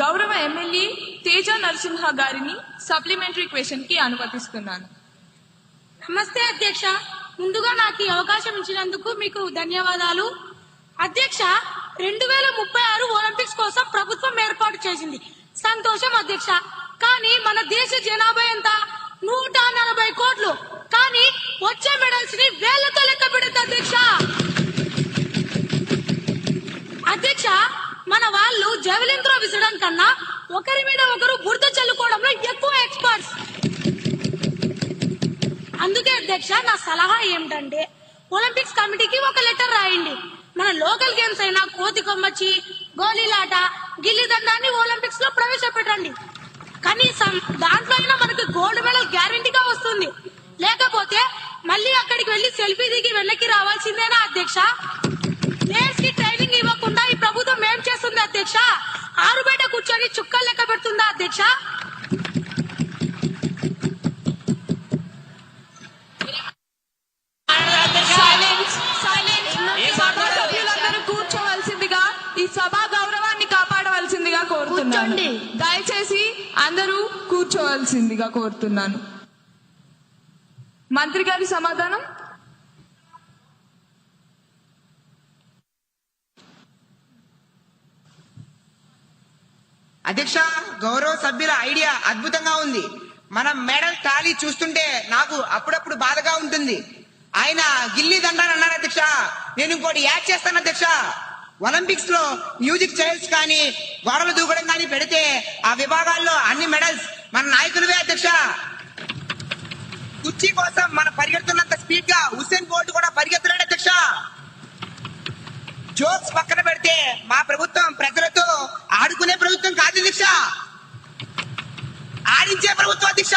గౌరవ ఎమ్మెల్యే తేజ నరసింహ గారిని సప్లిమెంటరీ క్వశ్చన్కి అనుమతిస్తున్నాను. నమస్తే అధ్యక్ష. ముందుగా నాకు ఈ అవకాశం ఇచ్చినందుకు మీకు ధన్యవాదాలు. అధ్యక్ష రెండు వేల ముప్పై ఆరు ఒలింపిక్స్ కోసం ప్రభుత్వం ఏర్పాటు చేసింది. సంతోషం అధ్యక్ష. కానీ మన దేశ జనాభా ఎంత నూట నలభై కోట్లు కానీ వచ్చే మెడల్స్ని వేలతో లెక్క పెడుతుంది అధ్యక్ష అధ్యక్ష మన వాళ్ళు జావెలిన్ త్రో విసడం కన్నా ఒకరి మీద ఒకరు బురద చల్లుకోవడంలో ఎక్కువ ఎక్స్పర్ట్స్ అందుకే అధ్యక్ష నా సలహా ఏమిటంటే ఒలింపిక్స్ కమిటీకి ఒక లెటర్ రాయండి. మన లోకల్ గేమ్స్ అయినా కోతి కొమ్మచ్చి గోళీలాట గిల్లిదండాన్ని ఒలింపిక్స్లో ప్రవేశపెట్టండి. కనీసం దాంట్లో అయినా మనకు గోల్డ్ మెడల్ గ్యారంటీగా వస్తుంది. లేకపోతే మళ్ళీ అక్కడికి వెళ్ళి సెల్ఫీ దిగి వెనక్కి రావాల్సిందేనా అధ్యక్ష? ఏం చేస్తుంది అధ్యక్ష? ఆరు బయట కూర్చొని చుక్కలు లెక్క పెడుతుందా అధ్యక్ష? కూర్చోవలసిందిగా ఈ సభా గౌరవాన్ని కాపాడవలసిందిగా కోరుతున్నాను. దయచేసి అందరూ కూర్చోవలసిందిగా కోరుతున్నాను. మంత్రి గారి సమాధానం? అధ్యక్ష గౌరవ సభ్యుల ఐడియా అద్భుతంగా ఉంది. మనం మెడల్ ఖాళీ చూస్తుంటే నాకు అప్పుడప్పుడు బాధగా ఉంటుంది. ఆయన గిల్లీ దండాన్ని అన్నారు అధ్యక్ష. నేను ఇంకోటి యాడ్ చేస్తాను అధ్యక్ష. ఒలింపిక్స్లో మ్యూజిక్ చైర్స్ కానీ గోడలు దూకడం కానీ పెడితే ఆ విభాగాల్లో అన్ని మెడల్స్ మన నాయకులవే అధ్యక్ష. కుర్చీ కోసం మనం పరిగెడుతున్నంత స్పీడ్గా హుసేన్ బోల్ట్ కూడా పరిగెత్తలేడు అధ్యక్ష. జోక్స్ పక్కన పెడితే మా ప్రభుత్వం ప్రజలతో ఆడుకునే ప్రభుత్వం కాదు దీక్ష. ఆడించే ప్రభుత్వ దీక్ష.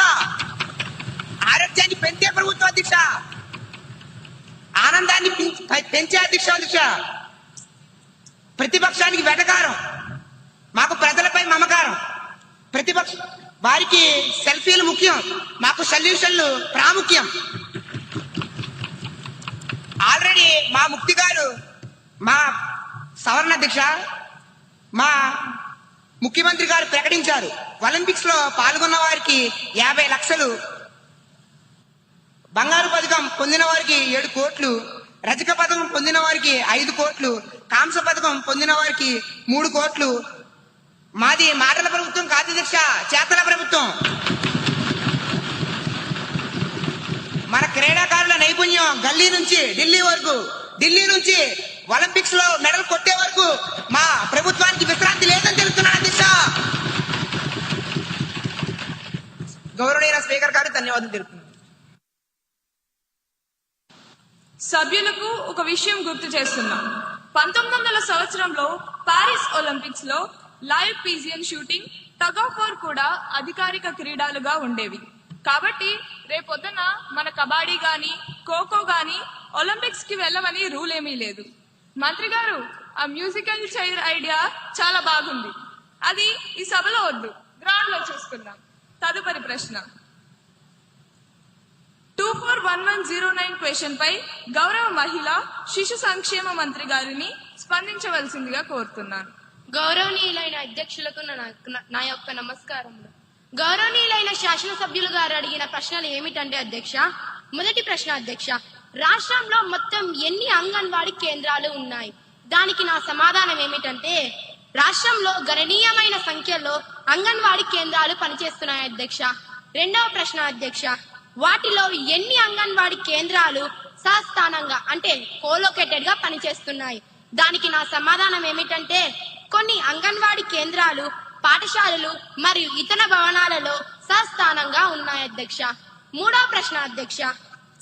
ఆరోగ్యాన్ని పెంచే ప్రభుత్వ దీక్ష. ఆనందాన్ని పెంచే అధ్యక్ష అధ్యక్ష ప్రతిపక్షానికి వెటకారం. మాకు ప్రజలపై మమకారం. ప్రతిపక్ష వారికి సెల్ఫీలు ముఖ్యం. మాకు సొల్యూషన్లు ప్రాముఖ్యం. ఆల్రెడీ మా ముక్తి గారు మా సవరణ అధ్యక్ష మా ముఖ్యమంత్రి గారు ప్రకటించారు. ఒలింపిక్స్లో పాల్గొన్న వారికి యాభై లక్షలు బంగారు పథకం పొందిన వారికి ఏడు కోట్లు రజక పథకం పొందిన వారికి ఐదు కోట్లు కాంస పథకం పొందిన వారికి మూడు కోట్లు. మాది మాటల ప్రభుత్వం కాదు దీక్ష చేతల ప్రభుత్వం. మన క్రీడాకారుల నైపుణ్యం గల్లీ నుంచి ఢిల్లీ వరకు ఢిల్లీ నుంచి ఒలింపిక్స్లో మెడల్ కొట్టే వరకు మా ప్రభుత్వానికి విశ్రాంతి లేదని తెలుస్తున్నాను అధ్యక్ష గౌరవనీయ స్పీకర్ గారు ధన్యవాదాలు తెలుపుతున్నాను సభ్యులకు ఒక విషయం గుర్తు చేస్తున్నాం. పంతొమ్మిది వందల సంవత్సరంలో పారిస్ ఒలింపిక్స్లో live pigeon shooting tug of war కూడా అధికారిక క్రీడలుగా ఉండేవి. కాబట్టి రేపొద్దున మన కబడ్డీ గాని ఖోఖో గాని ఒలింపిక్స్కి వెళ్ళమని రూల్ ఏమీ లేదు. మంత్రి గారు ఆ మ్యూజికల్ చైర్ ఐడియా చాలా బాగుంది. అది ఈ సభలో వద్దు. గ్రౌండ్లో చూసుకుందాం. తదుపరి ప్రశ్న. Two four one one zero nine question పై గౌరవ మహిళ శిశు సంక్షేమ మంత్రి గారిని స్పందించవలసిందిగా కోరుతున్నాను. గౌరవనీయులైన అధ్యక్షులకు నా- నా యొక్క నమస్కారములు. గౌరవనీయులైన శాసనసభ్యులు గారు అడిగిన ప్రశ్నలు ఏమిటంటే అధ్యక్ష మొదటి ప్రశ్న అధ్యక్ష రాష్ట్రంలో మొత్తం ఎన్ని అంగన్వాడీ కేంద్రాలు ఉన్నాయి? దానికి నా సమాధానం ఏమిటంటే రాష్ట్రంలో గణనీయమైన సంఖ్యలో అంగన్వాడీ కేంద్రాలు పనిచేస్తున్నాయి అధ్యక్ష. రెండవ ప్రశ్న అధ్యక్ష వాటిలో ఎన్ని అంగన్వాడీ కేంద్రాలు సస్థానంగా అంటే కోలోకేటెడ్గా పనిచేస్తున్నాయి? దానికి నా సమాధానం ఏమిటంటే కొన్ని అంగన్వాడీ కేంద్రాలు పాఠశాలలు మరియు ఇతర భవనాలలో సస్థానంగా ఉన్నాయి అధ్యక్ష. మూడవ ప్రశ్న అధ్యక్ష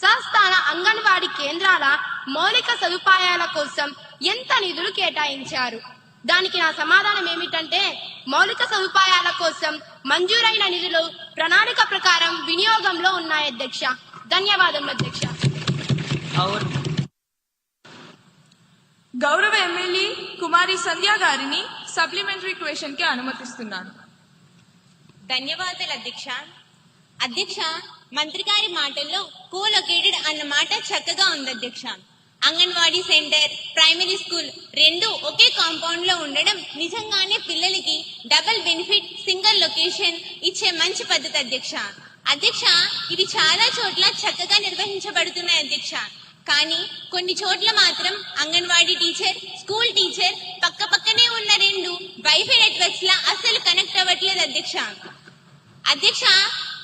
సస్థాన అంగన్వాడీ కేంద్రాల మౌలిక సదుపాయాల కోసం ఎంత నిధులు కేటాయించారు? దానికి నా సమాధానం ఏమిటంటే మౌలిక సదుపాయాల కోసం మంజూరైన నిధులు ప్రణాళిక ప్రకారం వినియోగంలో ఉన్నాయి అధ్యక్ష. ధన్యవాదములు అధ్యక్ష. గౌరవ ఎమ్మెల్యే కుమారి సంధ్య గారిని సప్లిమెంటరీ క్వశ్చన్కి అనుమతిస్తున్నాను. ధన్యవాదాలు అధ్యక్ష. అధ్యక్ష మంత్రి గారి మాటల్లో కోలొకేటెడ్ అన్న మాట చక్కగా ఉంది అధ్యక్ష. అంగన్వాడీ సెంటర్ ప్రైమరీ స్కూల్ రెండు ఒకే కాంపౌండ్లో ఉండడం నిజంగానే పిల్లలకి డబుల్ బెనిఫిట్ సింగిల్ లొకేషన్ ఇచ్చే మంచి పద్ధతి అధ్యక్ష. అధ్యక్ష ఇది చాలా చోట్ల చక్కగా నిర్వహించబడుతున్నాయి అధ్యక్ష. కానీ కొన్ని చోట్ల మాత్రం అంగన్వాడీ టీచర్ స్కూల్ టీచర్ పక్క పక్కనే ఉన్న రెండు వైఫై నెట్వర్క్స్ లా అస్సలు కనెక్ట్ అవ్వట్లేదు అధ్యక్ష. అధ్యక్ష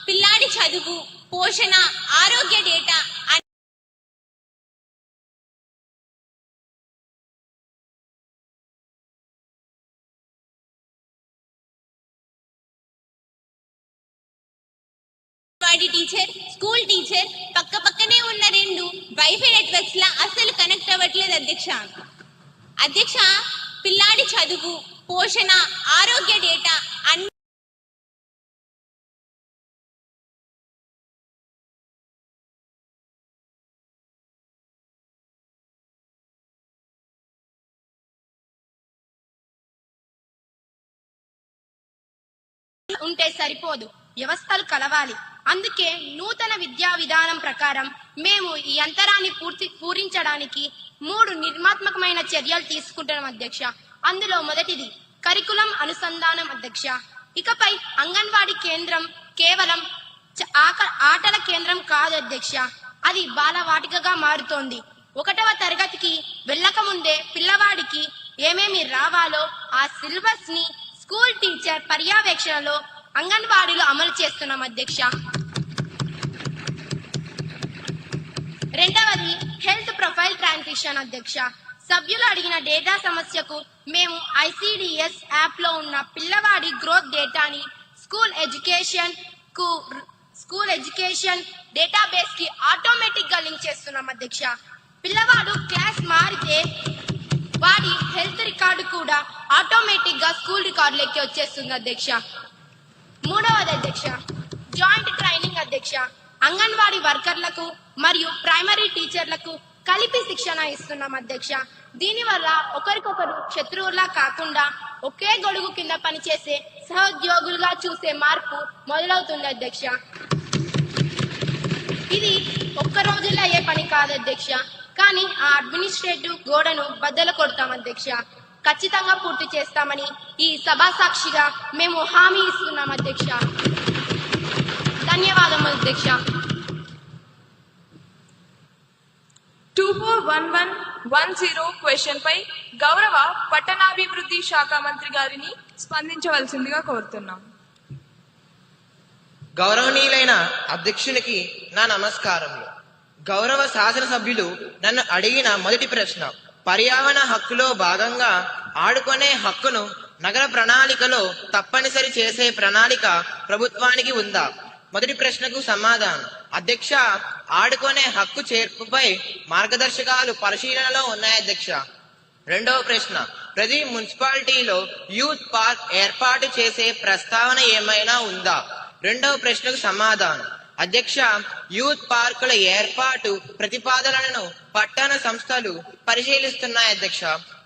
పిల్లాడి చదువు పోషణ ఆరోగ్య డేటా టీచర్ స్కూల్ టీచర్ పక్క పక్కనే ఉన్న రెండు వైఫై నెట్వర్క్స్ లా అస్సలు కనెక్ట్ అవ్వట్లేదు అధ్యక్ష. అధ్యక్ష పిల్లాడి చదువు పోషణ ఆరోగ్య డేటా ఉంటే సరిపోదు. వ్యవస్థలు కలవాలి. అందుకే నూతన విద్యా విధానం ప్రకారం మేము ఈ అంతరాన్ని పూర్తి పూరించడానికి మూడు నిర్మాత్మకమైన చర్యలు తీసుకుంటున్నాం అధ్యక్ష. అందులో మొదటిది కరికులం అనుసంధానం అధ్యక్ష. ఇకపై అంగన్వాడీ కేంద్రం కేవలం ఆక- ఆటల కేంద్రం కాదు అధ్యక్ష. అది బాలవాటికగా మారుతోంది. ఒకటవ తరగతికి వెళ్ళక ముందే పిల్లవాడికి ఏమేమి రావాలో ఆ సిలబస్ని స్కూల్ టీచర్ పర్యవేక్షణలో అంగన్వాడీలో అమలు చేస్తున్నాం అధ్యక్ష. రెండవది హెల్త్ ప్రొఫైల్ ట్రాన్సిషన్ అధ్యక్ష. సభ్యులు అడిగిన డేటా సమస్యకు మేము ఐసిడిఎస్ యాప్లో ఉన్న పిల్లవాడి గ్రోత్ డేటాని స్కూల్ ఎడ్యుకేషన్కు స్కూల్ ఎడ్యుకేషన్ డేటాబేస్కి ఆటోమేటిక్గా లింక్ చేస్తున్నాం అధ్యక్ష. పిల్లవాడు క్లాస్ మారితే వాడి హెల్త్ రికార్డు కూడా ఆటోమేటిక్గా స్కూల్ రికార్డులకి వచ్చేస్తుంది అధ్యక్ష. మూడవది అధ్యక్ష. జాయింట్ ట్రైనింగ్ అధ్యక్ష. అంగన్వాడీ వర్కర్లకు మరియు ప్రైమరీ టీచర్లకు కలిపి శిక్షణ ఇస్తున్నాం అధ్యక్ష. దీనివల్ల ఒకరికొకరు శత్రువులా కాకుండా ఒకే గొడుగు కింద పనిచేసే సహోద్యోగులుగా చూసే మార్పు మొదలవుతుంది అధ్యక్ష. ఇది ఒక్క రోజుల్లో అయ్యే పని కాదు అధ్యక్ష. కానీ ఆ అడ్మినిస్ట్రేటివ్ గోడను బద్దలు కొడతాం అధ్యక్ష. ఖచ్చితంగా పూర్తి చేస్తామని ఈ సభా సాక్షిగా మేము హామీ ఇస్తున్నాం అధ్యక్ష. ధన్యవాదములు అధ్యక్ష. Two four one one one zero question పై గౌరవ పట్టణాభివృద్ధి శాఖ మంత్రి గారిని స్పందించవలసిందిగా కోరుతున్నాం. గౌరవనీయులైన అధ్యక్షునికి నా నమస్కారములు. గౌరవ శాసనసభ్యులు నన్ను అడిగిన మొదటి ప్రశ్న పర్యావరణ హక్కులో భాగంగా ఆడుకునే హక్కును నగర ప్రణాళికలో తప్పనిసరి చేసే ప్రణాళిక ప్రభుత్వానికి ఉందా? మొదటి ప్రశ్నకు సమాధానం. అధ్యక్ష ఆడుకునే హక్కు చేర్పుపై మార్గదర్శకాలు పరిశీలనలో ఉన్నాయి అధ్యక్ష? రెండవ ప్రశ్న. ప్రతి మున్సిపాలిటీలో యూత్ పార్క్ ఏర్పాటు చేసే ప్రస్తావన ఏమైనా ఉందా? రెండవ ప్రశ్నకు సమాధానం. అధ్యక్ష యూత్ పార్కుల ఏర్పాటు ప్రతిపాదనలను పట్టణ సంస్థలు పరిశీలిస్తున్నాయి అధ్యక్ష.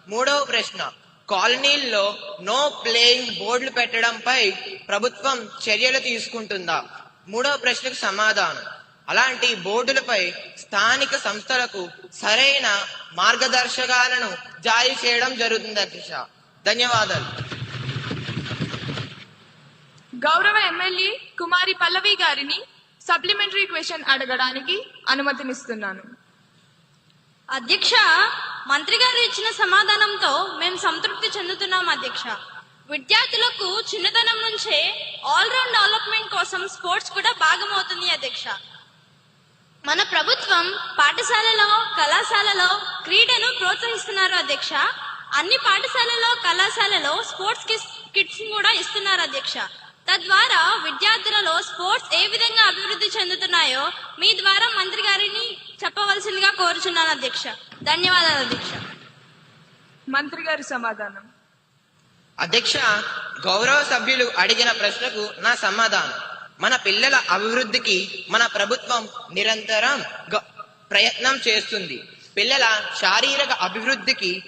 మూడవ ప్రశ్న కాలనీల్లో నో ప్లేయింగ్ బోర్డులు పెట్టడంపై ప్రభుత్వం చర్యలు తీసుకుంటుందా? మూడవ ప్రశ్నకు సమాధానం అలాంటి బోర్డులపై స్థానిక సంస్థలకు సరైన మార్గదర్శకాలను జారీ చేయడం జరుగుతుంది అధ్యక్ష. ధన్యవాదాలు. గౌరవ ఎమ్మెల్యే కుమారి పల్లవి గారిని సప్లిమెంటరీ క్వశ్చన్ అడగడానికి అనుమతినిస్తున్నాను. అధ్యక్ష మంత్రి గారు ఇచ్చిన సమాధానంతో మేము సంతృప్తి చెందుతున్నాం అధ్యక్ష. విద్యార్థులకు చిన్నతనం నుంచే ఆల్రౌండ్ డెవలప్మెంట్ కోసం స్పోర్ట్స్ కూడా భాగమవుతుంది అధ్యక్ష. మన ప్రభుత్వం పాఠశాలలో కళాశాలలో క్రీడను ప్రోత్సహిస్తున్నారు అధ్యక్ష. అన్ని పాఠశాలలో కళాశాలలో స్పోర్ట్స్ కిట్స్ కూడా ఇస్తున్నారు అధ్యక్ష. తద్వారా విద్యార్థులలో స్పోర్ట్స్ ఏ విధంగా అభివృద్ధి చెందుతున్నాయో మీ ద్వారా మంత్రి గారిని చెప్పవలసిందిగా కోరుచున్నాను అధ్యక్ష. ధన్యవాదాలు అధ్యక్ష. మంత్రి గారి సమాధానం. అధ్యక్ష గౌరవ సభ్యులు అడిగిన ప్రశ్నకు నా సమాధానం. మన పిల్లల అభివృద్ధికి మన ప్రభుత్వం నిరంతరం గ- ప్రయత్నం చేస్తుంది. పిల్లల శారీరక అభివృద్ధికి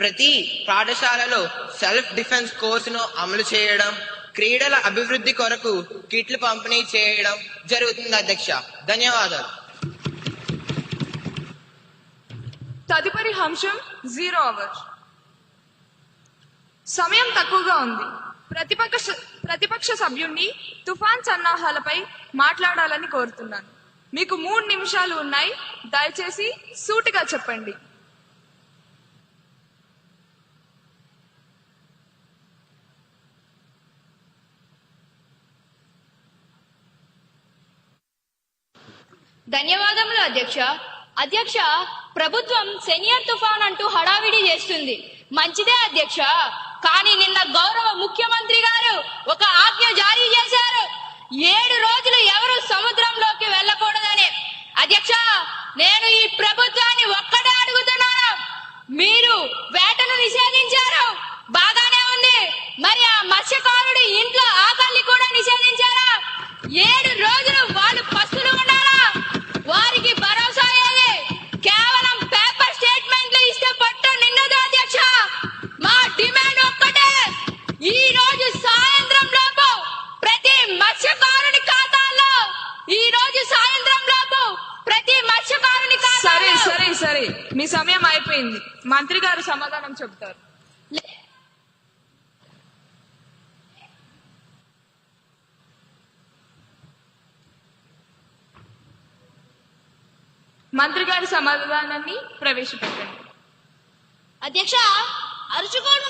ప్రతి పాఠశాలలో సెల్ఫ్ డిఫెన్స్ కోర్సును అమలు చేయడం క్రీడల అభివృద్ధి కొరకు కిట్లు పంపిణీ చేయడం జరుగుతుంది అధ్యక్ష. ధన్యవాదాలు. తదుపరి అంశం జీరో అవర్. సమయం తక్కువగా ఉంది. ప్రతిపక్ష ప్రతిపక్ష సభ్యుణ్ణి తుఫాన్ సన్నాహాలపై మాట్లాడాలని కోరుతున్నాను. మీకు మూడు నిమిషాలు ఉన్నాయి. దయచేసి సూటిగా చెప్పండి. ధన్యవాదములు అధ్యక్ష. అధ్యక్ష ప్రభుత్వం సెనియర్ తుఫాన్ అంటూ హడావిడి చేస్తుంది. మంచిదే అధ్యక్ష. కానీ నిన్న గౌరవ ముఖ్యమంత్రి గారు ఒక ఆజ్ఞ జారీ చేశారు. ఏడు రోజులు ఎవరు సముద్రంలోకి వెళ్ళకూడదని. అధ్యక్ష నేను ఈ ప్రభుత్వాన్ని ఒక్కటే అడుగుతున్నాను. మీరు వేటను నిషేధించారు. బాగానే ఉంది. మరి ఆ మత్స్య సరే మీ సమయం అయిపోయింది. మంత్రి గారు సమాధానం చెబుతారు. మంత్రి గారి సమాధానాన్ని ప్రవేశపెట్టండి. అధ్యక్ష అరుచుకోవడం